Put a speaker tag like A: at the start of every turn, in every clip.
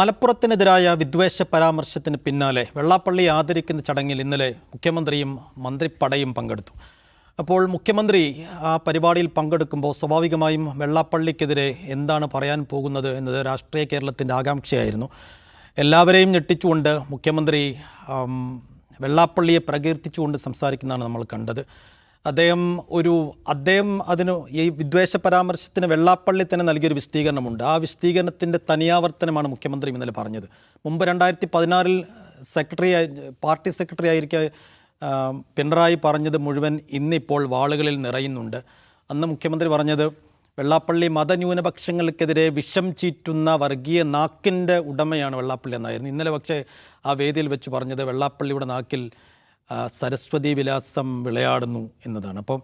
A: മലപ്പുറത്തിനെതിരായ വിദ്വേഷ പരാമർശത്തിന് പിന്നാലെ വെള്ളാപ്പള്ളി ആദരിക്കുന്ന ചടങ്ങിൽ ഇന്നലെ മുഖ്യമന്ത്രിയും മന്ത്രിപ്പടയും പങ്കെടുത്തു. അപ്പോൾ മുഖ്യമന്ത്രി ആ പരിപാടിയിൽ പങ്കെടുക്കുമ്പോൾ സ്വാഭാവികമായും വെള്ളാപ്പള്ളിക്കെതിരെ എന്താണ് പറയാൻ പോകുന്നത് എന്നത് രാഷ്ട്രീയ കേരളത്തിന്റെ ആകാംക്ഷയായിരുന്നു. എല്ലാവരെയും ഞെട്ടിച്ചുകൊണ്ട് മുഖ്യമന്ത്രി വെള്ളാപ്പള്ളിയെ പ്രകീർത്തിച്ചുകൊണ്ട് സംസാരിക്കുന്നതാണ് നമ്മൾ കണ്ടത്. അദ്ദേഹം ഒരു അദ്ദേഹം അതിന് ഈ വിദ്വേഷ പരാമർശത്തിന് വെള്ളാപ്പള്ളി തന്നെ നൽകിയൊരു വിശദീകരണമുണ്ട്. ആ വിശദീകരണത്തിന്റെ തനിയാവർത്തനമാണ് മുഖ്യമന്ത്രി ഇന്നലെ പറഞ്ഞത്. മുമ്പ് രണ്ടായിരത്തി പതിനാറിൽ സെക്രട്ടറി പാർട്ടി സെക്രട്ടറി ആയിരിക്കെ പിണറായി പറഞ്ഞത് മുഴുവൻ ഇന്നിപ്പോൾ വാളുകളിൽ നിറയുന്നുണ്ട്. അന്ന് മുഖ്യമന്ത്രി പറഞ്ഞത് വെള്ളാപ്പള്ളി മതന്യൂനപക്ഷങ്ങൾക്കെതിരെ വിഷം ചീറ്റുന്ന വർഗീയ നാക്കിന്റെ ഉടമയാണ് വെള്ളാപ്പള്ളി എന്നായിരുന്നു. ഇന്നലെ പക്ഷേ ആ വേദിയിൽ വെച്ച് പറഞ്ഞത് വെള്ളാപ്പള്ളിയുടെ നാക്കിൽ സരസ്വതി വിലാസം വിളയാടുന്നു എന്നതാണ്. അപ്പം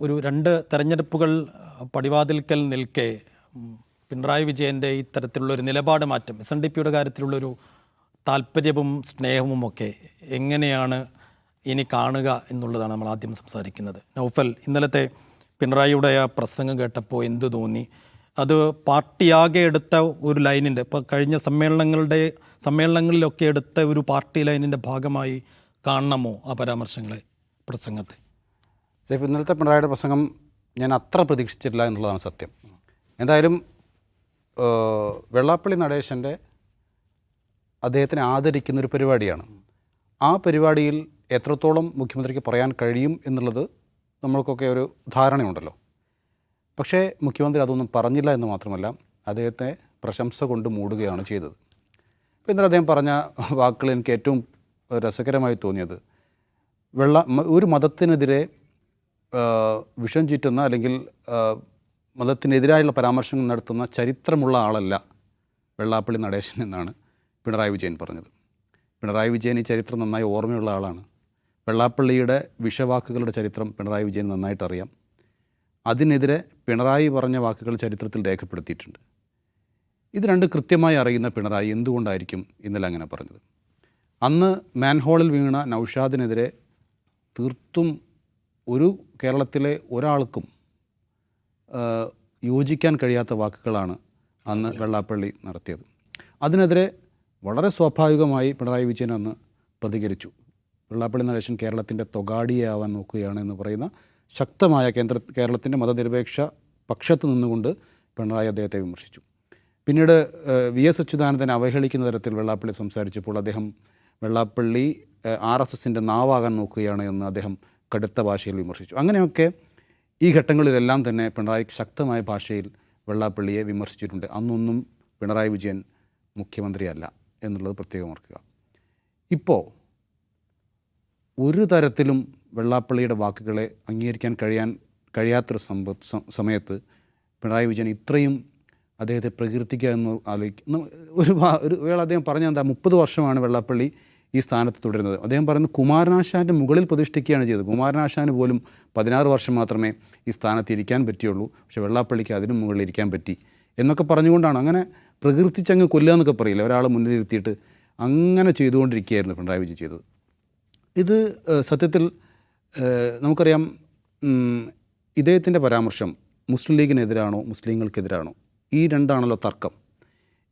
A: ഒരു രണ്ട് തെരഞ്ഞെടുപ്പുകൾ പടിവാതിൽക്കൽ നിൽക്കെ പിണറായി വിജയന്റെ ഇത്തരത്തിലുള്ള ഒരു നിലപാട് മാറ്റം എസ് എൻ ഡി പിയുടെ കാര്യത്തിലുള്ളൊരു താല്പര്യവും സ്നേഹവും ഒക്കെ എങ്ങനെയാണ് ഇനി കാണുക എന്നുള്ളതാണ് നമ്മൾ ആദ്യം സംസാരിക്കുന്നത്. നൗഫൽ ഇന്നലത്തെ പിണറായിയുടെ ആ പ്രസംഗം കേട്ടപ്പോൾ എന്ത് തോന്നി? അത് പാർട്ടിയാകെ എടുത്ത ഒരു ലൈനിന്റെ ഇപ്പോൾ കഴിഞ്ഞ സമ്മേളനങ്ങളുടെ സമ്മേളനങ്ങളിലൊക്കെ എടുത്ത ഒരു പാർട്ടി ലൈനിന്റെ ഭാഗമായി കാണണമോ ആ പരാമർശങ്ങളെ പ്രസംഗത്തെ?
B: സേഫ് ഇന്നലത്തെ പിണറായിയുടെ പ്രസംഗം ഞാൻ അത്ര പ്രതീക്ഷിച്ചിട്ടില്ല എന്നുള്ളതാണ് സത്യം. എന്തായാലും വെള്ളാപ്പള്ളി നടേശന്റെ അദ്ദേഹത്തിനെ ആദരിക്കുന്ന ഒരു പരിപാടിയാണ്. ആ പരിപാടിയിൽ എത്രത്തോളം മുഖ്യമന്ത്രിക്ക് പറയാൻ കഴിയും എന്നുള്ളത് നമ്മൾക്കൊക്കെ ഒരു ധാരണയുണ്ടല്ലോ. പക്ഷേ മുഖ്യമന്ത്രി അതൊന്നും പറഞ്ഞില്ല എന്ന് മാത്രമല്ല അദ്ദേഹത്തെ പ്രശംസ കൊണ്ട് മൂടുകയാണ് ചെയ്തത്. അപ്പോൾ ഇന്നലെ അദ്ദേഹം പറഞ്ഞ വാക്കുകൾ എനിക്ക് ഏറ്റവും രസകരമായി തോന്നിയത്. വെള്ള ഒരു മതത്തിനെതിരെ വിഷം ചീറ്റുന്ന അല്ലെങ്കിൽ മതത്തിനെതിരായുള്ള പരാമർശങ്ങൾ നടത്തുന്ന ചരിത്രമുള്ള ആളല്ല വെള്ളാപ്പള്ളി നടേശൻ എന്നാണ് പിണറായി വിജയൻ പറഞ്ഞത്. പിണറായി വിജയൻ ഈ ചരിത്രം നന്നായി ഓർമ്മയുള്ള ആളാണ്. വെള്ളാപ്പള്ളിയുടെ വിഷവാക്കുകളുടെ ചരിത്രം പിണറായി വിജയൻ നന്നായിട്ട് അറിയാം. അതിനെതിരെ പിണറായി പറഞ്ഞ വാക്കുകൾ ചരിത്രത്തിൽ രേഖപ്പെടുത്തിയിട്ടുണ്ട്. ഇത് രണ്ട് കൃത്യമായി അറിയുന്ന പിണറായി എന്തുകൊണ്ടായിരിക്കും ഇന്നലെ അങ്ങനെ പറഞ്ഞത്? അന്ന് മാൻഹോളിൽ വീണ നൗഷാദിനെതിരെ തീർത്തും ഒരു കേരളത്തിലെ ഒരാൾക്കും യോജിക്കാൻ കഴിയാത്ത വാക്കുകളാണ് അന്ന് വെള്ളാപ്പള്ളി നടത്തിയത്. അതിനെതിരെ വളരെ സ്വാഭാവികമായി പിണറായി വിജയൻ അന്ന് പ്രതികരിച്ചു. വെള്ളാപ്പള്ളി നടേശൻ കേരളത്തിന്റെ തൊഗാടിയാവാൻ നോക്കുകയാണ് എന്ന് പറയുന്ന ശക്തമായ കേന്ദ്ര കേരളത്തിന്റെ മതനിരപേക്ഷ പക്ഷത്ത് നിന്നുകൊണ്ട് പിണറായി അദ്ദേഹത്തെ വിമർശിച്ചു. പിന്നീട് വി എസ് അച്യുതാനന്ദനെ അവഹേളിക്കുന്ന തരത്തിൽ വെള്ളാപ്പള്ളി സംസാരിച്ചപ്പോൾ അദ്ദേഹം വെള്ളാപ്പള്ളി ആർ എസ് എസിന്റെ നാവാകാൻ നോക്കുകയാണ് എന്ന് അദ്ദേഹം കടുത്ത ഭാഷയിൽ വിമർശിച്ചു. അങ്ങനെയൊക്കെ ഈ ഘട്ടങ്ങളിലെല്ലാം തന്നെ പിണറായി ശക്തമായ ഭാഷയിൽ വെള്ളാപ്പള്ളിയെ വിമർശിച്ചിട്ടുണ്ട്. അന്നൊന്നും പിണറായി വിജയൻ മുഖ്യമന്ത്രിയല്ല എന്നുള്ളത് പ്രത്യേകം ഓർക്കുക. ഇപ്പോൾ ഒരു തരത്തിലും വെള്ളാപ്പള്ളിയുടെ വാക്കുകളെ അംഗീകരിക്കാൻ കഴിയാൻ കഴിയാത്തൊരു സമ്പ സമയത്ത് പിണറായി വിജയൻ ഇത്രയും അദ്ദേഹത്തെ പ്രകീർത്തിക്കുക എന്ന് ആലോചിക്കും ഒരു ഒരു വേള അദ്ദേഹം എന്താ മുപ്പത് വർഷമാണ് വെള്ളാപ്പള്ളി ഈ സ്ഥാനത്ത് തുടരുന്നത്. അദ്ദേഹം പറയുന്നത് കുമാരനാശാന്റെ മുകളിൽ പ്രതിഷ്ഠിക്കുകയാണ് ചെയ്തത്. കുമാരനാശാന് പോലും പതിനാറ് വർഷം മാത്രമേ ഈ സ്ഥാനത്ത് ഇരിക്കാൻ പറ്റിയുള്ളൂ. പക്ഷേ വെള്ളാപ്പള്ളിക്ക് അതിനും മുകളിൽ ഇരിക്കാൻ പറ്റി എന്നൊക്കെ പറഞ്ഞുകൊണ്ടാണ് അങ്ങനെ പ്രകീർത്തിച്ചങ്ങ് കൊല്ലുക എന്നൊക്കെ പറയില്ല. ഒരാൾ മുന്നിലിരുത്തിയിട്ട് അങ്ങനെ ചെയ്തുകൊണ്ടിരിക്കുകയായിരുന്നു പിണറായി വിജയൻ ചെയ്തത്. ഇത് സത്യത്തിൽ നമുക്കറിയാം ഇദ്ദേഹത്തിന്റെ പരാമർശം മുസ്ലിം ലീഗിനെതിരാണോ മുസ്ലിങ്ങൾക്കെതിരാണോ? ഈ രണ്ടാണല്ലോ തർക്കം.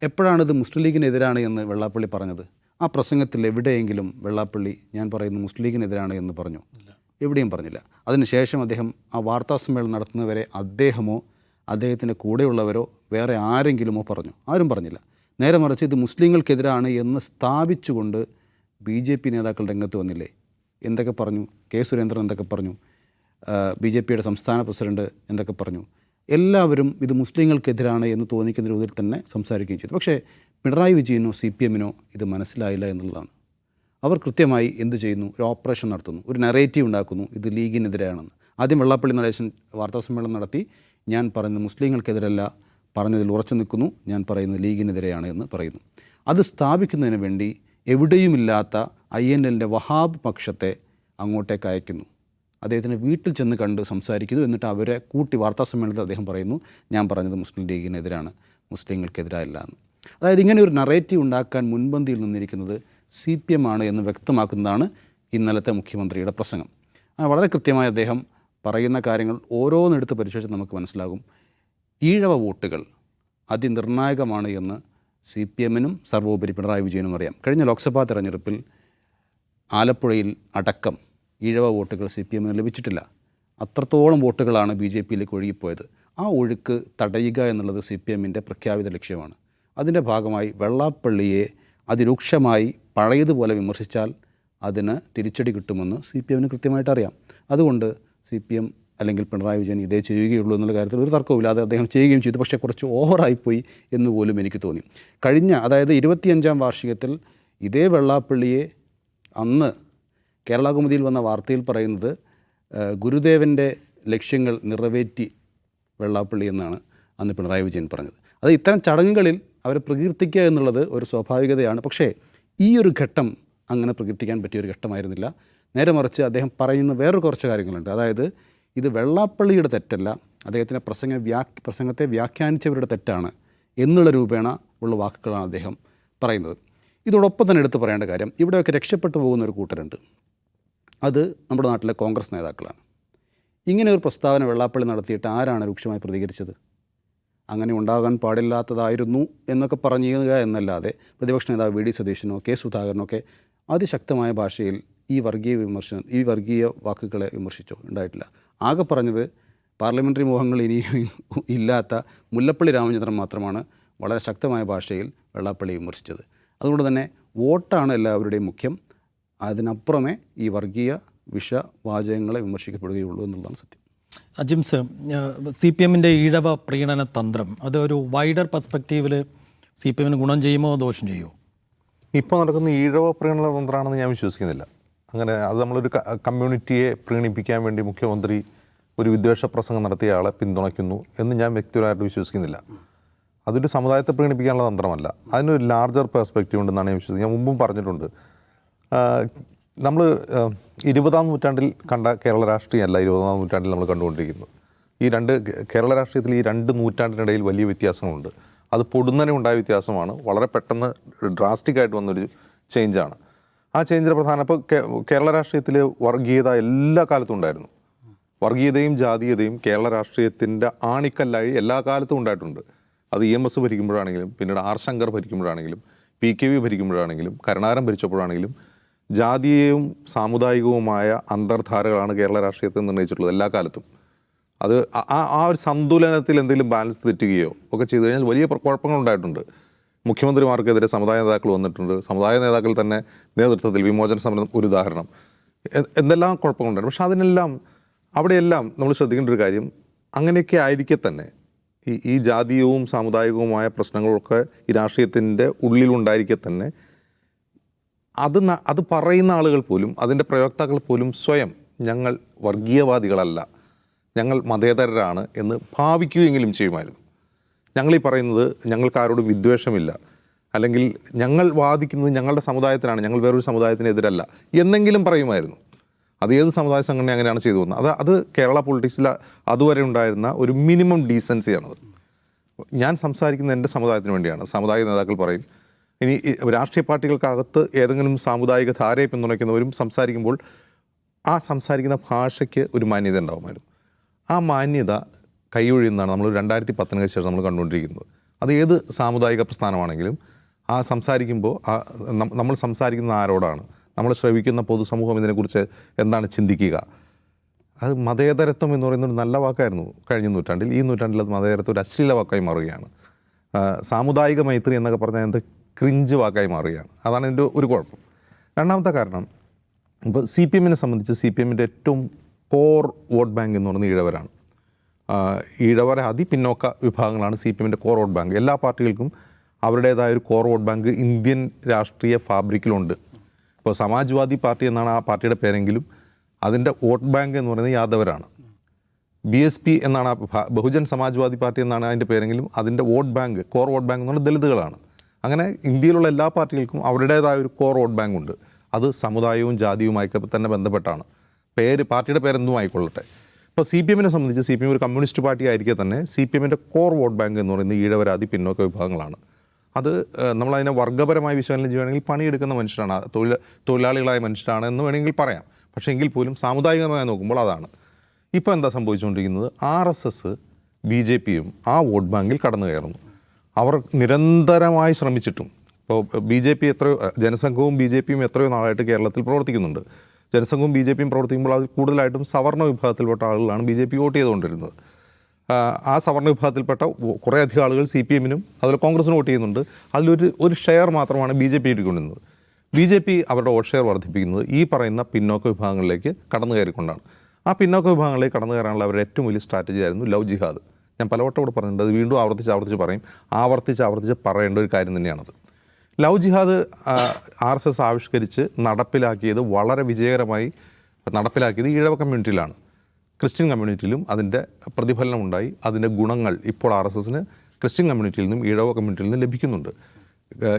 B: എപ്പോഴാണിത് മുസ്ലിം ലീഗിനെതിരാണ് എന്ന് വെള്ളാപ്പള്ളി പറഞ്ഞത്? ആ പ്രസംഗത്തിൽ എവിടെയെങ്കിലും വെള്ളാപ്പള്ളി ഞാൻ പറയുന്നത് മുസ്ലിം ലീഗിനെതിരാണ് എന്ന് പറഞ്ഞു. എവിടെയും പറഞ്ഞില്ല. അതിനുശേഷം അദ്ദേഹം ആ വാർത്താ സമ്മേളനം നടത്തുന്നവരെ അദ്ദേഹമോ അദ്ദേഹത്തിന്റെ കൂടെയുള്ളവരോ വേറെ ആരെങ്കിലുമോ പറഞ്ഞു. ആരും പറഞ്ഞില്ല. നേരെ മറിച്ച് ഇത് മുസ്ലിങ്ങൾക്കെതിരാണ് എന്ന് സ്ഥാപിച്ചുകൊണ്ട് ബി ജെ പി നേതാക്കൾ രംഗത്ത് വന്നില്ലേ? എന്തൊക്കെ പറഞ്ഞു? കെ സുരേന്ദ്രൻ എന്തൊക്കെ പറഞ്ഞു? ബി ജെ പിയുടെ സംസ്ഥാന പ്രസിഡന്റ് എന്തൊക്കെ പറഞ്ഞു? എല്ലാവരും ഇത് മുസ്ലിങ്ങൾക്കെതിരാണ് എന്ന് തോന്നിക്കുന്ന രൂപത്തിൽ തന്നെ സംസാരിക്കുകയും ചെയ്തു. പക്ഷേ പിണറായി വിജയനോ സി പി എമ്മിനോ ഇത് മനസ്സിലായില്ല എന്നുള്ളതാണ്. അവർ കൃത്യമായി എന്ത് ചെയ്യുന്നു? ഒരു ഓപ്പറേഷൻ നടത്തുന്നു. ഒരു നറേറ്റീവ് ഉണ്ടാക്കുന്നു. ഇത് ലീഗിനെതിരെയാണെന്ന്. ആദ്യം വെള്ളാപ്പള്ളി നടേശൻ വാർത്താസമ്മേളനം നടത്തി. ഞാൻ പറയുന്നത് മുസ്ലിങ്ങൾക്കെതിരല്ല. പറഞ്ഞതിൽ ഉറച്ചു നിൽക്കുന്നു. ഞാൻ പറയുന്നത് ലീഗിനെതിരെയാണ് എന്ന് പറയുന്നു. അത് സ്ഥാപിക്കുന്നതിന് വേണ്ടി എവിടെയുമില്ലാത്ത ഐ എൻ എല്ലിന്റെ വഹാബ് പക്ഷത്തെ അങ്ങോട്ടേക്ക് അയക്കുന്നു. അദ്ദേഹത്തിന് വീട്ടിൽ ചെന്ന് കണ്ട് സംസാരിക്കുന്നു. എന്നിട്ട് അവരെ കൂട്ടി വാർത്താ സമ്മേളനത്തിൽ അദ്ദേഹം പറയുന്നു ഞാൻ പറഞ്ഞത് മുസ്ലിം ലീഗിനെതിരാണ്. മുസ്ലിങ്ങൾക്കെതിരല്ല എന്ന്. അതായത് ഇങ്ങനെ ഒരു നറേറ്റീവ് ഉണ്ടാക്കാൻ മുൻപന്തിയിൽ നിന്നിരിക്കുന്നത് സി പി എം ആണ് എന്ന് വ്യക്തമാക്കുന്നതാണ് ഇന്നലത്തെ മുഖ്യമന്ത്രിയുടെ പ്രസംഗം. വളരെ കൃത്യമായി അദ്ദേഹം പറയുന്ന കാര്യങ്ങൾ ഓരോന്നെടുത്ത് പരിശോധിച്ച് നമുക്ക് മനസ്സിലാകും. ഈഴവ വോട്ടുകൾ അതിനിർണായകമാണ് എന്ന് സി പി എമ്മിനും സർവോപരി പിണറായി വിജയനും അറിയാം. കഴിഞ്ഞ ലോക്സഭാ തെരഞ്ഞെടുപ്പിൽ ആലപ്പുഴയിൽ അടക്കം ഈഴവ വോട്ടുകൾ സി പി എമ്മിന് ലഭിച്ചിട്ടില്ല. അത്രത്തോളം വോട്ടുകളാണ് ബി ജെ പിയിലേക്ക് ഒഴുകിപ്പോയത്. ആ ഒഴുക്ക് തടയുക എന്നുള്ളത് സി പി എമ്മിന്റെ പ്രഖ്യാപിത ലക്ഷ്യമാണ്. അതിന്റെ ഭാഗമായി വെള്ളാപ്പള്ളിയെ അതിരൂക്ഷമായി പഴയതുപോലെ വിമർശിച്ചാൽ അതിന് തിരിച്ചടി കിട്ടുമെന്ന് സി പി എമ്മിന് കൃത്യമായിട്ട് അറിയാം. അതുകൊണ്ട് സി പി എം അല്ലെങ്കിൽ പിണറായി വിജയൻ ഇതേ ചെയ്യുകയുള്ളൂ എന്നുള്ള കാര്യത്തിൽ ഒരു തർക്കവുമില്ലാതെ അദ്ദേഹം ചെയ്യുകയും ചെയ്തു. പക്ഷേ കുറച്ച് ഓവറായിപ്പോയി എന്ന് പോലും എനിക്ക് തോന്നി. കഴിഞ്ഞ അതായത് ഇരുപത്തിയഞ്ചാം വാർഷികത്തിൽ ഇതേ വെള്ളാപ്പള്ളിയെ അന്ന് കേരളാകുമതിയിൽ വന്ന വാർത്തയിൽ പറയുന്നത് ഗുരുദേവന്റെ ലക്ഷ്യങ്ങൾ നിറവേറ്റി വെള്ളാപ്പള്ളി എന്നാണ് അന്ന് പിണറായി വിജയൻ പറഞ്ഞത്. അത് ഇത്തരം ചടങ്ങുകളിൽ അവരെ പ്രകീർത്തിക്കുക എന്നുള്ളത് ഒരു സ്വാഭാവികതയാണ്. പക്ഷേ ഈ ഒരു ഘട്ടം അങ്ങനെ പ്രകീർത്തിക്കാൻ പറ്റിയൊരു ഘട്ടമായിരുന്നില്ല. നേരെ മറിച്ച് അദ്ദേഹം പറയുന്ന വേറെ കുറച്ച് കാര്യങ്ങളുണ്ട്. അതായത് ഇത് വെള്ളാപ്പള്ളിയുടെ തെറ്റല്ല. അദ്ദേഹത്തിന്റെ പ്രസംഗ വ്യാ പ്രസംഗത്തെ വ്യാഖ്യാനിച്ചവരുടെ തെറ്റാണ് എന്നുള്ള രൂപേണ ഉള്ള വാക്കുകളാണ് അദ്ദേഹം പറയുന്നത്. ഇതോടൊപ്പം തന്നെ എടുത്തു പറയേണ്ട കാര്യം ഇവിടെയൊക്കെ രക്ഷപ്പെട്ടു പോകുന്ന ഒരു കൂട്ടരുണ്ട്. അത് നമ്മുടെ നാട്ടിലെ കോൺഗ്രസ് നേതാക്കളാണ്. ഇങ്ങനെ ഒരു പ്രസ്താവന വെള്ളാപ്പള്ളി നടത്തിയിട്ട് ആരാണ് രൂക്ഷമായി പ്രതികരിച്ചത്? അങ്ങനെ ഉണ്ടാകാൻ പാടില്ലാത്തതായിരുന്നു എന്നൊക്കെ പറയുക എന്നല്ലാതെ പ്രതിപക്ഷ നേതാവ് വി ഡി സതീശനോ കെ സുധാകരനോ ഒക്കെ അതിശക്തമായ ഭാഷയിൽ ഈ വർഗീയ വിമർശനം ഈ വർഗീയ വാക്കുകളെ വിമർശിച്ചോ ഉണ്ടായിട്ടില്ല. ആകെ പറഞ്ഞത് പാർലമെന്ററി മോഹങ്ങൾ ഇനിയും ഇല്ലാത്ത മുല്ലപ്പള്ളി രാമചന്ദ്രൻ മാത്രമാണ് വളരെ ശക്തമായ ഭാഷയിൽ വെള്ളാപ്പള്ളി വിമർശിച്ചത്. അതുകൊണ്ട് തന്നെ വോട്ടാണ് എല്ലാവരുടെയും മുഖ്യം. അതിനപ്പുറമേ ഈ വർഗീയ വിഷവാചകങ്ങളെ വിമർശിക്കപ്പെടുകയുള്ളൂ എന്നുള്ളതാണ് സത്യം.
A: അജിംസ് സി പി എമ്മിന്റെ ഈഴവ പ്രീണന തന്ത്രം അത് ഒരു വൈഡർ പെർസ്പെക്റ്റീവിൽ സി പി എമ്മിന് ഗുണം ചെയ്യുമോ ദോഷം ചെയ്യുമോ?
C: ഇപ്പോൾ നടക്കുന്ന ഈഴവ പ്രീണന തന്ത്രമാണെന്ന് ഞാൻ വിശ്വസിക്കുന്നില്ല. അങ്ങനെ അത് നമ്മളൊരു കമ്മ്യൂണിറ്റിയെ പ്രീണിപ്പിക്കാൻ വേണ്ടി മുഖ്യമന്ത്രി ഒരു വിദ്വേഷ പ്രസംഗം നടത്തിയ ആളെ പിന്തുണയ്ക്കുന്നു എന്ന് ഞാൻ വ്യക്തിപരമായിട്ട് വിശ്വസിക്കുന്നില്ല. അതൊരു സമുദായത്തെ പ്രീണിപ്പിക്കാനുള്ള തന്ത്രമല്ല. അതിനൊരു ലാർജർ പെർസ്പെക്റ്റീവ് ഉണ്ടെന്നാണ് ഞാൻ വിശ്വസിക്കുന്നത്. ഞാൻ മുമ്പും പറഞ്ഞിട്ടുണ്ട്. നമ്മൾ ഇരുപതാം നൂറ്റാണ്ടിൽ കണ്ട കേരള രാഷ്ട്രീയമല്ല ഇരുപതാം നൂറ്റാണ്ടിൽ നമ്മൾ കണ്ടുകൊണ്ടിരിക്കുന്നത് ഈ രണ്ട് കേരള രാഷ്ട്രീയത്തിൽ ഈ രണ്ട് നൂറ്റാണ്ടിനിടയിൽ വലിയ വ്യത്യാസങ്ങളുണ്ട്. അത് പൊടുന്നനെ ഉണ്ടായ വ്യത്യാസമാണ്. വളരെ പെട്ടെന്ന് ഡ്രാസ്റ്റിക്കായിട്ട് വന്നൊരു ചേഞ്ചാണ്. ആ ചേഞ്ചിന്റെ പ്രധാന ഇപ്പോൾ കേരള രാഷ്ട്രീയത്തിൽ വർഗീയത എല്ലാ കാലത്തും ഉണ്ടായിരുന്നു. വർഗീയതയും ജാതീയതയും കേരള രാഷ്ട്രീയത്തിന്റെ ആണിക്കല്ലായി എല്ലാ കാലത്തും ഉണ്ടായിട്ടുണ്ട്. അത് ഇ എം എസ് ഭരിക്കുമ്പോഴാണെങ്കിലും പിന്നീട് ആർ ശങ്കർ ഭരിക്കുമ്പോഴാണെങ്കിലും പി കെ വി ഭരിക്കുമ്പോഴാണെങ്കിലും കരുണാകരൻ ഭരിച്ചപ്പോഴാണെങ്കിലും ജാതീയവും സാമുദായികവുമായ അന്തർധാരകളാണ് കേരള രാഷ്ട്രീയത്തെ നിർണയിച്ചിട്ടുള്ളത് എല്ലാ കാലത്തും. അത് ആ- ആ ഒരു സന്തുലനത്തിൽ എന്തെങ്കിലും ബാലൻസ് തെറ്റുകയോ ഒക്കെ ചെയ്തു കഴിഞ്ഞാൽ വലിയ ഉണ്ടായിട്ടുണ്ട്. മുഖ്യമന്ത്രിമാർക്കെതിരെ സമുദായ നേതാക്കൾ വന്നിട്ടുണ്ട്. സമുദായ നേതാക്കൾ തന്നെ നേതൃത്വത്തിൽ വിമോചന സമരം ഒരു ഉദാഹരണം. എന്തെല്ലാം കുഴപ്പങ്ങളുണ്ടായിരുന്നു? പക്ഷേ അതിനെല്ലാം അവിടെയെല്ലാം നമ്മൾ ശ്രദ്ധിക്കേണ്ട ഒരു കാര്യം അങ്ങനെയൊക്കെ ആയിരിക്കെ തന്നെ ഈ ഈ ജാതീയവും സാമുദായികവുമായ പ്രശ്നങ്ങളൊക്കെ ഈ രാഷ്ട്രീയത്തിന്റെ ഉള്ളിലുണ്ടായിരിക്കെ തന്നെ അത് അത് പറയുന്ന ആളുകൾ പോലും അതിന്റെ പ്രയോക്താക്കൾ പോലും സ്വയം ഞങ്ങൾ വർഗീയവാദികളല്ല ഞങ്ങൾ മതേതരരാണ് എന്ന് ഭാവിക്കുകയെങ്കിലും ചെയ്യുമായിരുന്നു. ഞങ്ങൾ ഈ പറയുന്നത് ഞങ്ങൾക്ക് ആരോടും വിദ്വേഷമില്ല അല്ലെങ്കിൽ ഞങ്ങൾ വാദിക്കുന്നത് ഞങ്ങളുടെ സമുദായത്തിനാണ് ഞങ്ങൾ വേറൊരു സമുദായത്തിനെതിരല്ല എന്നെങ്കിലും പറയുമായിരുന്നു. അത് ഏത് സമുദായ സംഘടന അങ്ങനെയാണ് ചെയ്തു വന്നത്? അത് അത് കേരള പൊളിറ്റിക്സിൽ അതുവരെ ഉണ്ടായിരുന്ന ഒരു മിനിമം ഡീസൻസിയാണത്. ഞാൻ സംസാരിക്കുന്നത് എന്റെ സമുദായത്തിന് വേണ്ടിയാണ്. സമുദായ നേതാക്കൾ പറയും ഇനി രാഷ്ട്രീയ പാർട്ടികൾക്കകത്ത് ഏതെങ്കിലും സാമുദായിക ധാരയെ പിന്തുണയ്ക്കുന്നവരും സംസാരിക്കുമ്പോൾ ആ സംസാരിക്കുന്ന ഭാഷയ്ക്ക് ഒരു മാന്യത ഉണ്ടാകുമായിരുന്നു ആ മാന്യത കൈയൊഴിയുന്നതാണ് നമ്മൾ രണ്ടായിരത്തി പത്തിനു ശേഷം നമ്മൾ കണ്ടുകൊണ്ടിരിക്കുന്നത്. അത് ഏത് സാമുദായിക പ്രസ്ഥാനമാണെങ്കിലും ആ സംസാരിക്കുമ്പോൾ ആ നമ്മൾ സംസാരിക്കുന്ന ആരോടാണ് നമ്മൾ ശ്രവിക്കുന്ന പൊതുസമൂഹം ഇതിനെക്കുറിച്ച് എന്താണ് ചിന്തിക്കുക. അത് മതേതരത്വം എന്ന് പറയുന്ന ഒരു നല്ല വാക്കായിരുന്നു കഴിഞ്ഞ നൂറ്റാണ്ടിൽ. ഈ നൂറ്റാണ്ടിൽ അത് മതേതരത്വം ഒരു അശ്ലീല വാക്കായി മാറുകയാണ്. സാമുദായിക മൈത്രി എന്നൊക്കെ പറഞ്ഞാൽ എന്ത് ക്രിഞ്ച് വാക്കായി മാറുകയാണ്. അതാണ് ഇതിന്റെ ഒരു കുഴപ്പം. രണ്ടാമത്തെ കാരണം ഇപ്പോൾ സി പി എമ്മിനെ സംബന്ധിച്ച് സി പി എമ്മിന്റെ ഏറ്റവും കോർ വോട്ട് ബാങ്ക് എന്ന് പറയുന്നത് ഈഴവരാണ്. ഈഴവരെ അതിപിന്നോക്ക വിഭാഗങ്ങളാണ് സി പി എമ്മിന്റെ കോർ വോട്ട് ബാങ്ക്. എല്ലാ പാർട്ടികൾക്കും അവരുടേതായ ഒരു കോർ വോട്ട് ബാങ്ക് ഇന്ത്യൻ രാഷ്ട്രീയ ഫാബ്രിക്കിലുണ്ട്. ഇപ്പോൾ സമാജ്വാദി പാർട്ടി എന്നാണ് ആ പാർട്ടിയുടെ പേരെങ്കിലും അതിന്റെ വോട്ട് ബാങ്ക് എന്ന് പറയുന്നത് യാദവരാണ്. ബി എസ് പി എന്നാണ് ആ ബഹുജൻ സമാജ്വാദി പാർട്ടി എന്നാണ് അതിന്റെ പേരെങ്കിലും അതിന്റെ vote bank core vote bank എന്ന് പറയുന്നത് ദളിതുകളാണ്. അങ്ങനെ ഇന്ത്യയിലുള്ള എല്ലാ പാർട്ടികൾക്കും അവരുടേതായ ഒരു കോർ വോട്ട് ബാങ്ക് ഉണ്ട്. അത് സമുദായവും ജാതിയുമായി തന്നെ ബന്ധപ്പെട്ടാണ്. പേര് പാർട്ടിയുടെ പേരെന്തും ആയിക്കൊള്ളട്ടെ. ഇപ്പോൾ സി പി എമ്മിനെ സംബന്ധിച്ച് സി പി എം ഒരു കമ്മ്യൂണിസ്റ്റ് പാർട്ടി ആയിരിക്കെ തന്നെ സി പി എമ്മിന്റെ കോർ വോട്ട് ബാങ്ക് എന്ന് പറയുന്നത് ഈഴവരാതി പിന്നോക്ക വിഭാഗങ്ങളാണ്. അത് നമ്മളതിനെ വർഗപരമായി വിശകലനം ചെയ്യുകയാണെങ്കിൽ പണിയെടുക്കുന്ന മനുഷ്യരാണ്. തൊഴിൽ തൊഴിലാളികളായ മനുഷ്യരാണ് എന്ന് വേണമെങ്കിൽ പറയാം. പക്ഷേ എങ്കിൽ പോലും സാമുദായികമായി നോക്കുമ്പോൾ അതാണ്. ഇപ്പോൾ എന്താ സംഭവിച്ചുകൊണ്ടിരിക്കുന്നത് R S S B J പിയും ആ വോട്ട് ബാങ്കിൽ കടന്നു കയറുന്നു അവർ നിരന്തരമായി ശ്രമിച്ചിട്ടും. ഇപ്പോൾ ബി ജെ പി എത്രയോ ജനസംഘവും ബി ജെ പിയും എത്രയോ നാളായിട്ട് കേരളത്തിൽ പ്രവർത്തിക്കുന്നുണ്ട്. ജനസംഘവും ബി ജെ പിയും പ്രവർത്തിക്കുമ്പോൾ അത് കൂടുതലായിട്ടും സവർണ വിഭാഗത്തിൽപ്പെട്ട ആളുകളാണ് ബി ജെ പി വോട്ട് ചെയ്തുകൊണ്ടിരുന്നത്. ആ, സവർണ വിഭാഗത്തിൽപ്പെട്ട കുറേ അധികം ആളുകൾ സി പി എമ്മിനും അതുപോലെ കോൺഗ്രസിനും വോട്ട് ചെയ്യുന്നുണ്ട്. അതിലൊരു ഒരു ഷെയർ മാത്രമാണ് ബി ജെ പി ഇരിക്കുന്നത് ബി ജെ പി അവരുടെ വോട്ട് ഷെയർ വർദ്ധിപ്പിക്കുന്നത് ഈ പറയുന്ന പിന്നോക്ക വിഭാഗങ്ങളിലേക്ക് കടന്നു കയറിക്കൊണ്ടാണ് ആ പിന്നോക്ക വിഭാഗങ്ങളിലേക്ക് കടന്നു കയറാനുള്ള അവരുടെ ഏറ്റവും വലിയ സ്ട്രാറ്റജി ആയിരുന്നു ലവ് ജിഹാദ്. ഞാൻ പലവട്ടം കൂടെ പറഞ്ഞിട്ടുണ്ട്. അത് വീണ്ടും ആവർത്തിച്ച് ആവർത്തിച്ച് പറയും. ആവർത്തിച്ച് ആവർത്തിച്ച് പറയേണ്ട ഒരു കാര്യം തന്നെയാണത്. ലവ് ജിഹാദ് ആർ എസ് എസ് ആവിഷ്കരിച്ച് നടപ്പിലാക്കിയത് വളരെ വിജയകരമായി നടപ്പിലാക്കിയത് ഈഴവ കമ്മ്യൂണിറ്റിയിലാണ്. ക്രിസ്ത്യൻ കമ്മ്യൂണിറ്റിയിലും അതിന്റെ പ്രതിഫലനമുണ്ടായി. അതിന്റെ ഗുണങ്ങൾ ഇപ്പോൾ ആർ എസ് എസിന് ക്രിസ്ത്യൻ കമ്മ്യൂണിറ്റിയിൽ നിന്നും ഈഴവ കമ്മ്യൂണിറ്റിയിൽ നിന്നും ലഭിക്കുന്നുണ്ട്.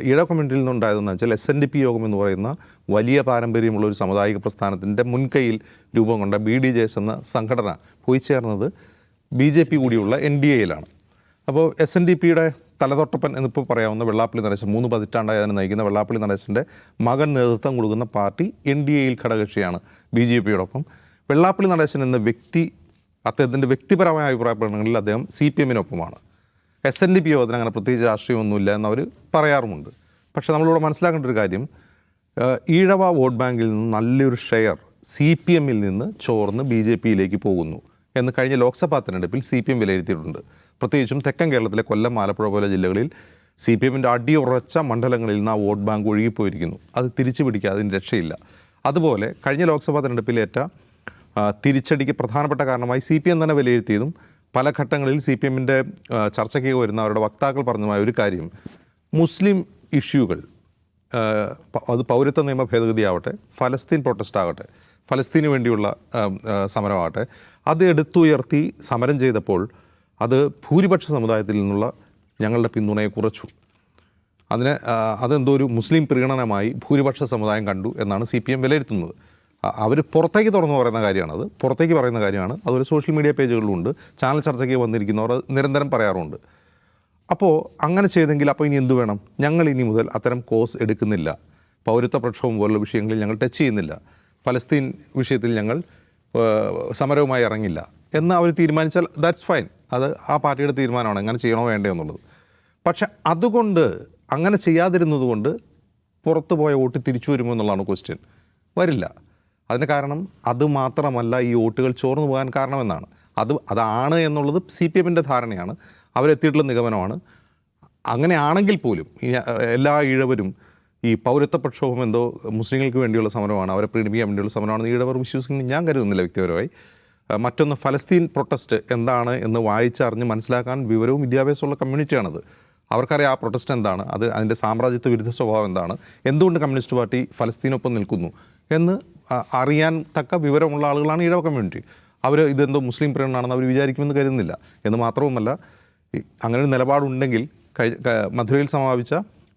C: ഈഴവ കമ്മ്യൂണിറ്റിയിൽ നിന്നുണ്ടായതെന്ന് വെച്ചാൽ എസ് എൻ ഡി പി യോഗം എന്ന് പറയുന്ന വലിയ പാരമ്പര്യമുള്ള ഒരു സാമുദായിക പ്രസ്ഥാനത്തിന്റെ മുൻകൈയിൽ രൂപം കൊണ്ട ബി ഡി ജെ എസ് എന്ന സംഘടന പോയി ചേർന്നത് ബി ജെ പി കൂടിയുള്ള എൻ ഡി എയിലാണ്. അപ്പോൾ എസ് എൻ ഡി പിയുടെ തലതൊട്ടപ്പൻ എന്നിപ്പോൾ പറയാവുന്ന വെള്ളാപ്പള്ളി നടേശൻ മൂന്ന് പതിറ്റാണ്ടായി അതിനെ നയിക്കുന്ന വെള്ളാപ്പള്ളി നടേശന്റെ മകൻ നേതൃത്വം കൊടുക്കുന്ന പാർട്ടി എൻ ഡി എയിൽ ഘടകകക്ഷിയാണ് ബി ജെ പിയോടൊപ്പം. വെള്ളാപ്പള്ളി നടേശൻ എന്ന വ്യക്തി അദ്ദേഹത്തിന്റെ വ്യക്തിപരമായ അഭിപ്രായ പ്രകടനങ്ങളിൽ അദ്ദേഹം സി പി എമ്മിനൊപ്പമാണ്. എസ് എൻ ഡി പി യോഗത്തിന് അങ്ങനെ പ്രത്യേകിച്ച് രാഷ്ട്രീയമൊന്നുമില്ല എന്നവർ പറയാറുമുണ്ട്. പക്ഷേ നമ്മളിവിടെ മനസ്സിലാക്കേണ്ട ഒരു കാര്യം ഈഴവ വോട്ട് ബാങ്കിൽ നിന്ന് നല്ലൊരു ഷെയർ സി പി എമ്മിൽ നിന്ന് ചോർന്ന് ബി ജെ പിയിലേക്ക് പോകുന്നു. എന്ന് കഴിഞ്ഞ ലോക്സഭാ തെരഞ്ഞെടുപ്പിൽ സി പി എം വിലയിരുത്തിയിട്ടുണ്ട്. പ്രത്യേകിച്ചും തെക്കൻ കേരളത്തിലെ കൊല്ലം ആലപ്പുഴ പോലെ ജില്ലകളിൽ സി പി എമ്മിന്റെ അടിയുറച്ച മണ്ഡലങ്ങളിൽ നിന്ന് ആ വോട്ട് ബാങ്ക് ഒഴുകിപ്പോയിരിക്കുന്നു. അത് തിരിച്ചു പിടിക്കുക അതിന് രക്ഷയില്ല. അതുപോലെ കഴിഞ്ഞ ലോക്സഭാ തെരഞ്ഞെടുപ്പിലേറ്റ തിരിച്ചടിക്ക് പ്രധാനപ്പെട്ട കാരണമായി സി പി എം തന്നെ വിലയിരുത്തിയതും പല ഘട്ടങ്ങളിൽ സി പി എമ്മിന്റെ ചർച്ചയ്ക്ക് വരുന്ന അവരുടെ വക്താക്കൾ പറഞ്ഞതുമായ ഒരു കാര്യം മുസ്ലിം ഇഷ്യൂകൾ അത് പൗരത്വ നിയമ ഭേദഗതി ആവട്ടെ ഫലസ്തീൻ പ്രൊട്ടസ്റ്റ് ആകട്ടെ ഫലസ്തീന് വേണ്ടിയുള്ള സമരമാകട്ടെ. അത് എടുത്തുയർത്തി സമരം ചെയ്തപ്പോൾ അത് ഭൂരിപക്ഷ സമുദായത്തിൽ നിന്നുള്ള ഞങ്ങളുടെ പിന്തുണയെ കുറച്ചു. അതിന് അതെന്തോ ഒരു മുസ്ലിം പ്രീണനമായി ഭൂരിപക്ഷ സമുദായം കണ്ടു എന്നാണ് സി പി എം വിലയിരുത്തുന്നത്. അവർ പുറത്തേക്ക് തുറന്നു പറയുന്ന കാര്യമാണത്. പുറത്തേക്ക് പറയുന്ന കാര്യമാണ്. അതുപോലെ സോഷ്യൽ മീഡിയ പേജുകളിലുണ്ട്. ചാനൽ ചർച്ചയ്ക്ക് വന്നിരിക്കുന്നവർ നിരന്തരം പറയാറുണ്ട്. അപ്പോൾ അങ്ങനെ ചെയ്തെങ്കിൽ അപ്പോൾ ഇനി എന്തു വേണം? ഞങ്ങൾ ഇനി മുതൽ അത്തരം കോഴ്സ് എടുക്കുന്നില്ല. പൗരത്വ പ്രക്ഷോഭം പോലുള്ള വിഷയങ്ങളിൽ ഞങ്ങൾ ടച്ച് ചെയ്യുന്നില്ല. ഫലസ്തീൻ വിഷയത്തിൽ ഞങ്ങൾ സമരവുമായി ഇറങ്ങില്ല. എന്ന് അവർ തീരുമാനിച്ചാൽ ദാറ്റ്സ് ഫൈൻ അത് ആ പാർട്ടിയുടെ തീരുമാനമാണ്. എങ്ങനെ ചെയ്യണോ വേണ്ടോ എന്നുള്ളത്. പക്ഷെ അതുകൊണ്ട് അങ്ങനെ ചെയ്യാതിരുന്നത് കൊണ്ട് പുറത്തു പോയ വോട്ട് തിരിച്ചു വരുമോ എന്നുള്ളതാണ് ക്വസ്റ്റ്യൻ വരില്ല. അതിന് കാരണം അത് മാത്രമല്ല ഈ വോട്ടുകൾ ചോർന്നു പോകാൻ കാരണമെന്നാണ്. അത് അതാണ് എന്നുള്ളത് സി പി എമ്മിന്റെ ധാരണയാണ്. അവരെത്തിയിട്ടുള്ള നിഗമനമാണ്. അങ്ങനെയാണെങ്കിൽ പോലും എല്ലാ ഈഴവരും ഈ പൗരത്വ പ്രക്ഷോഭം എന്തോ മുസ്ലിങ്ങൾക്ക് വേണ്ടിയുള്ള സമരമാണ് അവരെ പ്രീണിപ്പിക്കാൻ വേണ്ടിയുള്ള സമരമാണെന്ന് ഈഴവർ വിശ്വസിക്കുന്നത് ഞാൻ കരുതുന്നില്ല വ്യക്തിപരമായി. മറ്റൊന്ന് ഫലസ്തീൻ പ്രൊട്ടസ്റ്റ് എന്താണ് എന്ന് വായിച്ചറിഞ്ഞ് മനസ്സിലാക്കാൻ വിവരവും വിദ്യാഭ്യാസമുള്ള കമ്മ്യൂണിറ്റിയാണത്. അവർക്കറിയാം ആ പ്രൊട്ടസ്റ്റ് എന്താണ് അത് അതിന്റെ സാമ്രാജ്യത്വ വിരുദ്ധ സ്വഭാവം എന്താണ് എന്തുകൊണ്ട് കമ്മ്യൂണിസ്റ്റ് പാർട്ടി ഫലസ്തീനൊപ്പം നിൽക്കുന്നു എന്ന് അറിയാൻ തക്ക വിവരമുള്ള ആളുകളാണ് ഈഴവ കമ്മ്യൂണിറ്റി. അവർ ഇതെന്തോ മുസ്ലിം പ്രീണനാണെന്ന് അവർ വിചാരിക്കുമെന്ന് കരുതുന്നില്ല. എന്ന് മാത്രവുമല്ല അങ്ങനെ ഒരു നിലപാടുണ്ടെങ്കിൽ മധുരയിൽ സമാപിച്ച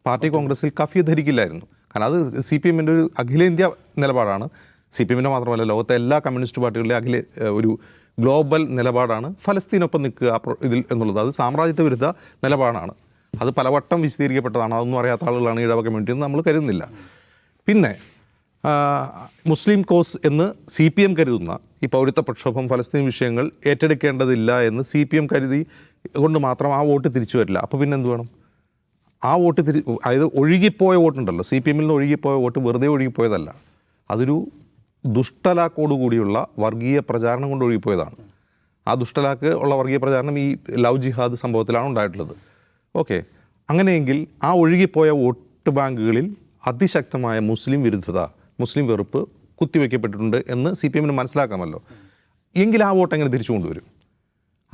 C: പാർട്ടി കോൺഗ്രസിൽ കഫിയ ധരിക്കില്ലായിരുന്നു. കാരണം അത് സി പി എമ്മിന്റെ ഒരു അഖിലേന്ത്യാ നിലപാടാണ്. സി പി എമ്മിന്റെ മാത്രമല്ല ലോകത്തെ എല്ലാ കമ്മ്യൂണിസ്റ്റ് പാർട്ടികളിലെ അഖില ഒരു ഗ്ലോബൽ നിലപാടാണ് ഫലസ്തീനൊപ്പം നിൽക്കുക ഇതിൽ എന്നുള്ളത്. അത് സാമ്രാജ്യത്വ വിരുദ്ധ നിലപാടാണ്. അത് പലവട്ടം വിശദീകരിക്കപ്പെട്ടതാണ്. അതൊന്നും അറിയാത്ത ആളുകളാണ് ഈഴവ കമ്മ്യൂണിറ്റി എന്ന് നമ്മൾ കരുതുന്നില്ല. പിന്നെ മുസ്ലിം കോസ് എന്ന് സി പി എം കരുതുന്ന ഈ പൗരത്വ പ്രക്ഷോഭം ഫലസ്തീൻ വിഷയങ്ങൾ ഏറ്റെടുക്കേണ്ടതില്ല എന്ന് സി പി എം കരുതി കൊണ്ട് മാത്രം ആ വോട്ട് തിരിച്ചു വരില്ല. അപ്പോൾ പിന്നെ എന്ത് വേണം? ആ വോട്ട് തിരി അതായത് ഒഴുകിപ്പോയ വോട്ടുണ്ടല്ലോ. സി പി എമ്മിൽ നിന്ന് ഒഴുകിപ്പോയ വോട്ട് വെറുതെ ഒഴുകിപ്പോയതല്ല. അതൊരു ദുഷ്ടലാക്കോടുകൂടിയുള്ള വർഗീയ പ്രചാരണം കൊണ്ട് ഒഴുകിപ്പോയതാണ്. ആ ദുഷ്ടലാക്ക് ഉള്ള വർഗീയ പ്രചാരണം ഈ ലവ് ജിഹാദ് സംഭവത്തിലാണ് ഉണ്ടായിട്ടുള്ളത്. ഓക്കെ. അങ്ങനെയെങ്കിൽ ആ ഒഴുകിപ്പോയ വോട്ട് ബാങ്കുകളിൽ അതിശക്തമായ മുസ്ലിം വിരുദ്ധത മുസ്ലിം വെറുപ്പ് കുത്തിവെക്കപ്പെട്ടിട്ടുണ്ട് എന്ന് സി പി എമ്മിന് മനസ്സിലാക്കാമല്ലോ. എങ്കിൽ ആ വോട്ട് എങ്ങനെ തിരിച്ചു കൊണ്ടുവരും?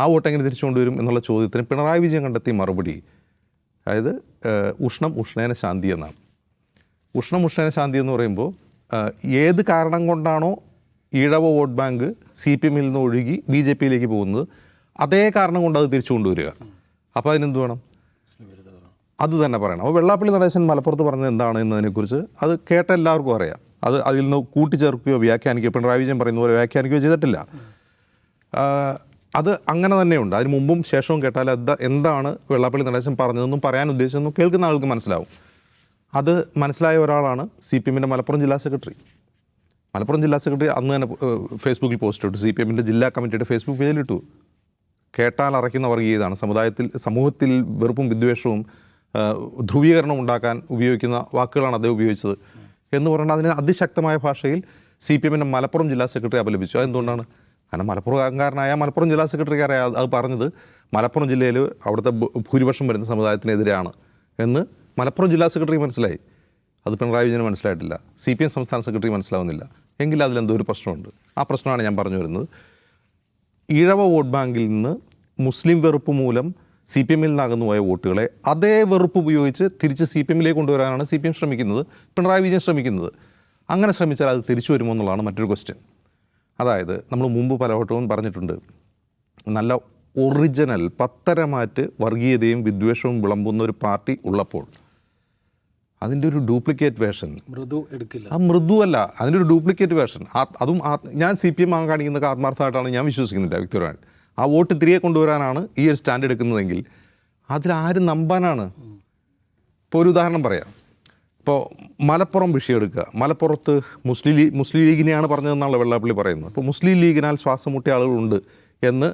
C: ആ വോട്ട് എങ്ങനെ തിരിച്ചു കൊണ്ടുവരും എന്നുള്ള ചോദ്യത്തിന് പിണറായി വിജയൻ കണ്ടെത്തിയ മറുപടി അതായത് ഉഷ്ണം ഉഷ്ണേന ശാന്തി എന്നാണ്. ഉഷ്ണം ഉഷ്ണേന ശാന്തി എന്ന് പറയുമ്പോൾ ഏത് കാരണം കൊണ്ടാണോ Ezhava vote bank C P എമ്മിൽ നിന്ന് ഒഴുകി ബി ജെ പിയിലേക്ക് പോകുന്നത് അതേ കാരണം കൊണ്ട് അത് തിരിച്ചു കൊണ്ടുവരിക. അപ്പോൾ അതിനെന്ത് വേണം? അത് തന്നെ പറയണം. അപ്പോൾ വെള്ളാപ്പള്ളി നടേശൻ മലപ്പുറത്ത് പറഞ്ഞത് എന്താണ് എന്നതിനെക്കുറിച്ച് അത് കേട്ട എല്ലാവർക്കും അറിയാം. അത് അതിൽ നിന്ന് കൂട്ടിച്ചേർക്കുകയോ വ്യാഖ്യാനിക്കുകയോ പിണറായി വിജയൻ പറയുന്ന പോലെ വ്യാഖ്യാനിക്കുകയോ ചെയ്തിട്ടില്ല. അത് അങ്ങനെ തന്നെയുണ്ട്. അതിന് മുമ്പും ശേഷവും കേട്ടാൽ അത് എന്താണ് വെള്ളാപ്പള്ളി നടേശൻ പറഞ്ഞതെന്നും പറയാൻ ഉദ്ദേശിച്ചതെന്നും കേൾക്കുന്ന ആൾക്ക് മനസ്സിലാവും. അത് മനസ്സിലായ ഒരാളാണ് സി പി എമ്മിന്റെ മലപ്പുറം ജില്ലാ സെക്രട്ടറി. മലപ്പുറം ജില്ലാ സെക്രട്ടറി അന്ന് തന്നെ ഫേസ്ബുക്കിൽ പോസ്റ്റ് ഇട്ടു. സി പി എമ്മിന്റെ ജില്ലാ കമ്മിറ്റിയുടെ ഫേസ്ബുക്ക് പേജിലിട്ടു. കേട്ടാൽ അറയ്ക്കുന്ന വർഗീയതാണ് സമുദായത്തിൽ സമൂഹത്തിൽ വെറുപ്പും വിദ്വേഷവും ധ്രുവീകരണം ഉണ്ടാക്കാൻ ഉപയോഗിക്കുന്ന വാക്കുകളാണ് അദ്ദേഹം ഉപയോഗിച്ചത് എന്ന് പറഞ്ഞാൽ അതിന് അതിശക്തമായ ഭാഷയിൽ സി പി എമ്മിന്റെ മലപ്പുറം ജില്ലാ സെക്രട്ടറി അപലപിച്ചു. അതെന്തുകൊണ്ടാണ്? കാരണം മലപ്പുറംകാരനായ മലപ്പുറം ജില്ലാ സെക്രട്ടറിക്കാരെ അത് പറഞ്ഞത് മലപ്പുറം ജില്ലയിൽ അവിടുത്തെ ഭൂരിപക്ഷം വരുന്ന സമുദായത്തിനെതിരെയാണ് എന്ന് മലപ്പുറം ജില്ലാ സെക്രട്ടറി മനസ്സിലായി. അത് പിണറായി വിജയന് മനസ്സിലായിട്ടില്ല. സി പി എം സംസ്ഥാന സെക്രട്ടറി മനസ്സിലാവുന്നില്ല. എങ്കിൽ അതിലെന്തോ ഒരു പ്രശ്നമുണ്ട്. ആ പ്രശ്നമാണ് ഞാൻ പറഞ്ഞു വരുന്നത്. ഈഴവ വോട്ട് ബാങ്കിൽ നിന്ന് മുസ്ലിം വെറുപ്പ് മൂലം സി പി എമ്മിൽ നിന്നാകുന്നു പോയ വോട്ടുകളെ അതേ വെറുപ്പ് ഉപയോഗിച്ച് തിരിച്ച് സി പി എമ്മിലേക്ക് കൊണ്ടുവരാനാണ് സി പി എം ശ്രമിക്കുന്നത്. പിണറായി വിജയൻ ശ്രമിക്കുന്നത്. അങ്ങനെ ശ്രമിച്ചാൽ അത് തിരിച്ചു വരുമോ എന്നുള്ളതാണ് മറ്റൊരു ക്വസ്റ്റ്യൻ അതായത് നമ്മൾ മുമ്പ് പലവട്ടവും പറഞ്ഞിട്ടുണ്ട് നല്ല ഒറിജിനൽ പത്തരമാറ്റ് വർഗീയതയും വിദ്വേഷവും വിളമ്പുന്ന ഒരു പാർട്ടി ഉള്ളപ്പോൾ അതിന്റെ ഒരു ഡ്യൂപ്ലിക്കേറ്റ് വേഷൻ
A: മൃദു എടുക്കില്ല.
C: ആ മൃദുവല്ല അതിന്റെ ഒരു ഡ്യൂപ്ലിക്കേറ്റ് വേർഷൻ അതും ആ- ഞാൻ സി പി എം കാണിക്കുന്ന ആത്മാർത്ഥമായിട്ടാണ് ഞാൻ വിശ്വസിക്കുന്നില്ല വ്യക്തിപരമായിട്ട്. ആ വോട്ട് തിരികെ കൊണ്ടുവരാനാണ് ഈ ഒരു സ്റ്റാൻഡ് എടുക്കുന്നതെങ്കിൽ അതിലാരും നമ്പാനാണ്? ഇപ്പോൾ ഒരു ഉദാഹരണം പറയാം. ഇപ്പോൾ മലപ്പുറം വിഷയം എടുക്കുക. മലപ്പുറത്ത് മുസ്ലിം ലീഗ് മുസ്ലിം ലീഗിനെയാണ് പറഞ്ഞതെന്നാണ് വെള്ളാപ്പള്ളി പറയുന്നത്. അപ്പോൾ മുസ്ലിം ലീഗിനാൽ ശ്വാസം മുട്ടിയ ആളുകളുണ്ട് എന്ന്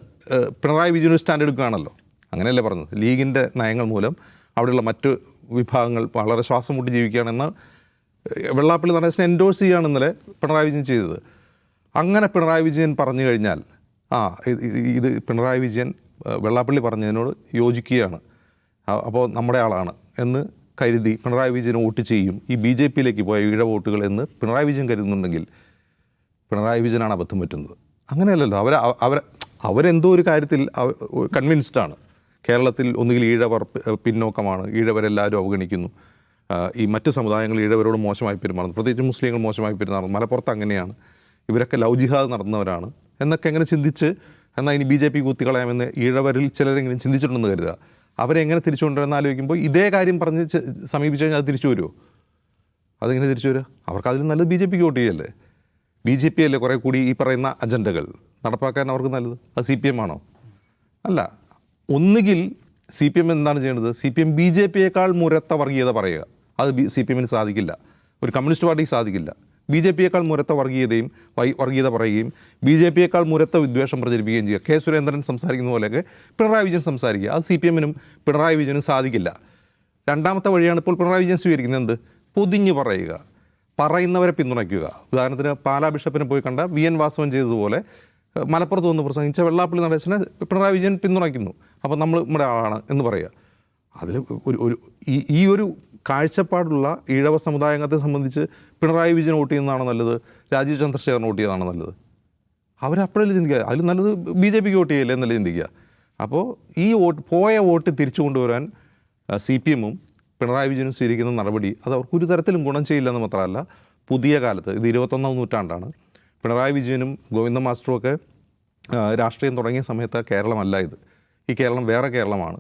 C: പിണറായി വിജയൻ സ്റ്റാൻഡ് എടുക്കുകയാണല്ലോ. അങ്ങനെയല്ലേ പറഞ്ഞത്. ലീഗിന്റെ നയങ്ങൾ മൂലം അവിടെയുള്ള മറ്റ് വിഭാഗങ്ങൾ വളരെ ശ്വാസം മുട്ടി ജീവിക്കുകയാണെന്ന് വെള്ളാപ്പള്ളി നടേശനെ എൻഡോഴ്സ് ചെയ്യുകയാണ് ഇന്നലെ പിണറായി വിജയൻ ചെയ്തത്. അങ്ങനെ പിണറായി വിജയൻ പറഞ്ഞു കഴിഞ്ഞാൽ ആ ഇത് പിണറായി വിജയൻ വെള്ളാപ്പള്ളി പറഞ്ഞതിനോട് യോജിക്കുകയാണ്. അപ്പോൾ നമ്മുടെ ആളാണ് എന്ന് കരുതി പിണറായി വിജയൻ വോട്ട് ചെയ്യും. ഈ ബി ജെ പിയിലേക്ക് പോയ ഈഴ വോട്ടുകൾ എന്ന് പിണറായി വിജയൻ കരുതുന്നുണ്ടെങ്കിൽ പിണറായി വിജയനാണ് അബദ്ധം പറ്റുന്നത്. അങ്ങനെയല്ലല്ലോ. അവർ അവർ അവരെന്തോ ഒരു കാര്യത്തിൽ കൺവിൻസ്ഡ് ആണ്. കേരളത്തിൽ ഒന്നുകിൽ ഈഴവർ പിന്നോക്കമാണ്. ഈഴവരെല്ലാവരും അവഗണിക്കുന്നു. ഈ മറ്റ് സമുദായങ്ങൾ ഈഴവരോട് മോശമായി പെരുമാറുന്നു. പ്രത്യേകിച്ച് മുസ്ലിങ്ങൾ മോശമായി പെരുമാറുന്നു. മലപ്പുറത്ത് അങ്ങനെയാണ്. ഇവരൊക്കെ ലൗജിഹാദ് ജിഹാദ് നടത്തുന്നവരാണ് എന്നൊക്കെ എങ്ങനെ ചിന്തിച്ച് എന്നാൽ ഇനി ബി ജെ പി കുത്തിക്കളയാമെന്ന് ഈഴവരിൽ ചിലരെങ്കിലും ചിന്തിച്ചിട്ടുണ്ടെന്ന് കരുതുക. അവരെ എങ്ങനെ തിരിച്ചു കൊണ്ടുവരുന്ന ആലോചിക്കുമ്പോൾ ഇതേ കാര്യം പറഞ്ഞ് സമീപിച്ചു കഴിഞ്ഞാൽ അത് തിരിച്ചു വരുമോ? അതെങ്ങനെ തിരിച്ചു വരിക? അവർക്ക് അതിൽ നല്ലത് ബി ജെ പിക്ക് വോട്ട് ചെയ്യല്ലേ? ബി ജെ പി അല്ലേ കുറേ കൂടി ഈ പറയുന്ന അജണ്ടകൾ? നടപ്പാക്കാൻ അവർക്ക് നല്ലത്. അത് സി പി എം ആണോ? അല്ല. ഒന്നുകിൽ സി പി എം എന്താണ് ചെയ്യേണ്ടത്? C P M B J പിയേക്കാൾ മുരത്ത വർഗീയത പറയുക. അത് സി പി എമ്മിന് സാധിക്കില്ല. ഒരു കമ്മ്യൂണിസ്റ്റ് പാർട്ടിക്ക് സാധിക്കില്ല. ബി ജെ പിയേക്കാൾ മുരത്ത വർഗീയതയും വർഗീയത പറയുകയും ബി ജെ പിയേക്കാൾ മുരത്ത വിദ്വേഷം പ്രചരിപ്പിക്കുകയും ചെയ്യുക. കെ സുരേന്ദ്രൻ സംസാരിക്കുന്ന പോലെയൊക്കെ പിണറായി വിജയൻ സംസാരിക്കുക. അത് സി പി എമ്മിനും പിണറായി വിജയനും സാധിക്കില്ല. രണ്ടാമത്തെ വഴിയാണ് ഇപ്പോൾ പിണറായി വിജയൻ സ്വീകരിക്കുന്നത്. എന്ത്? പൊതിഞ്ഞ് പറയുക. പറയുന്നവരെ പിന്തുണയ്ക്കുക. ഉദാഹരണത്തിന് പാലാ ബിഷപ്പിനെ പോയി കണ്ട വി എൻ വാസവൻ ചെയ്തതുപോലെ മലപ്പുറത്ത് വന്ന് പ്രസംഗിച്ച വെള്ളാപ്പള്ളി നടേശനെ പിണറായി വിജയൻ പിന്തുണയ്ക്കുന്നു. അപ്പോൾ നമ്മൾ നമ്മുടെ ആളാണ് എന്ന് പറയുക. അതിൽ ഒരു ഒരു ഈ ഈ ഒരു കാഴ്ചപ്പാടുള്ള ഈഴവ സമുദായത്തെ സംബന്ധിച്ച് പിണറായി വിജയൻ വോട്ട് ചെയ്യുന്നതാണ് നല്ലത്? രാജീവ് ചന്ദ്രശേഖരൻ വോട്ട് ചെയ്യുന്നതാണ് നല്ലത്? അവരപ്പോഴല്ലേ ചിന്തിക്കുക? അതിൽ നല്ലത് ബി ജെ പിക്ക് വോട്ട് ചെയ്യല്ലേ എന്നല്ലേ ചിന്തിക്കുക? അപ്പോൾ ഈ വോട്ട് പോയ വോട്ട് തിരിച്ചു കൊണ്ടുവരാൻ സി പി എമ്മും പിണറായി വിജയനും സ്വീകരിക്കുന്ന നടപടി അത് അവർക്ക് ഒരു തരത്തിലും ഗുണം ചെയ്യില്ലെന്ന് മാത്രമല്ല പുതിയ കാലത്ത് ഇത് ഇരുപത്തൊന്നാം നൂറ്റാണ്ടാണ്. പിണറായി വിജയനും ഗോവിന്ദ മാസ്റ്ററും ഒക്കെ ആ, രാഷ്ട്രീയം തുടങ്ങിയ സമയത്ത് കേരളമല്ല ഇത്. ഈ കേരളം വേറെ കേരളമാണ്.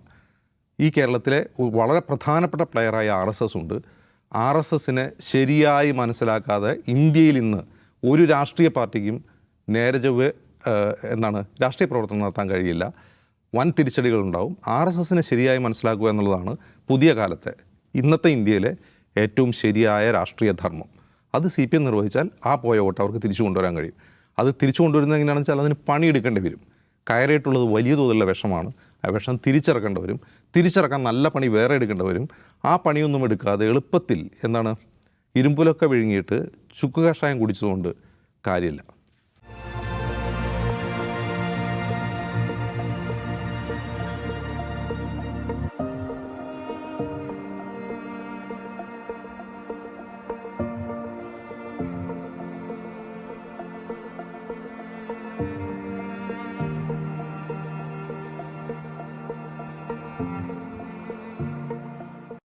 C: ഈ കേരളത്തിലെ വളരെ പ്രധാനപ്പെട്ട പ്ലെയറായ ആർ എസ് എസ് ഉണ്ട്. ആർ എസ് എസിനെ ശരിയായി മനസ്സിലാക്കാതെ ഇന്ത്യയിൽ ഇന്ന് ഒരു രാഷ്ട്രീയ പാർട്ടിക്കും നേരെ ചൊവ്വെ എന്താണ് രാഷ്ട്രീയ പ്രവർത്തനം നടത്താൻ കഴിയില്ല. വൻ തിരിച്ചടികളുണ്ടാവും ആർ എസ് എസിനെ ശരിയായി മനസ്സിലാക്കുക എന്നുള്ളതാണ് പുതിയ കാലത്തെ ഇന്നത്തെ ഇന്ത്യയിലെ ഏറ്റവും ശരിയായ രാഷ്ട്രീയ ധർമ്മം. അത് സി പി എം നിർവഹിച്ചാൽ ആ പോയ വോട്ട് അവർക്ക് തിരിച്ചു കൊണ്ടുവരാൻ കഴിയും. അത് തിരിച്ചു കൊണ്ടുവരുന്നത് എങ്ങനെയാണെന്ന് വെച്ചാൽ അതിന് പണിയെടുക്കേണ്ടി വരും. കയറിയിട്ടുള്ളത് വലിയ തോതിലുള്ള വിഷമാണ്. ആ വിഷം തിരിച്ചിറക്കേണ്ടി വരും തിരിച്ചിറക്കാൻ നല്ല പണി വേറെ എടുക്കേണ്ടി വരും ആ പണിയൊന്നും എടുക്കാതെ എളുപ്പത്തിൽ എന്താണ് ഇരുമ്പുലൊക്കെ വിഴുങ്ങിയിട്ട് ചുക്ക് കഷായം കുടിച്ചതുകൊണ്ട് കാര്യമില്ല.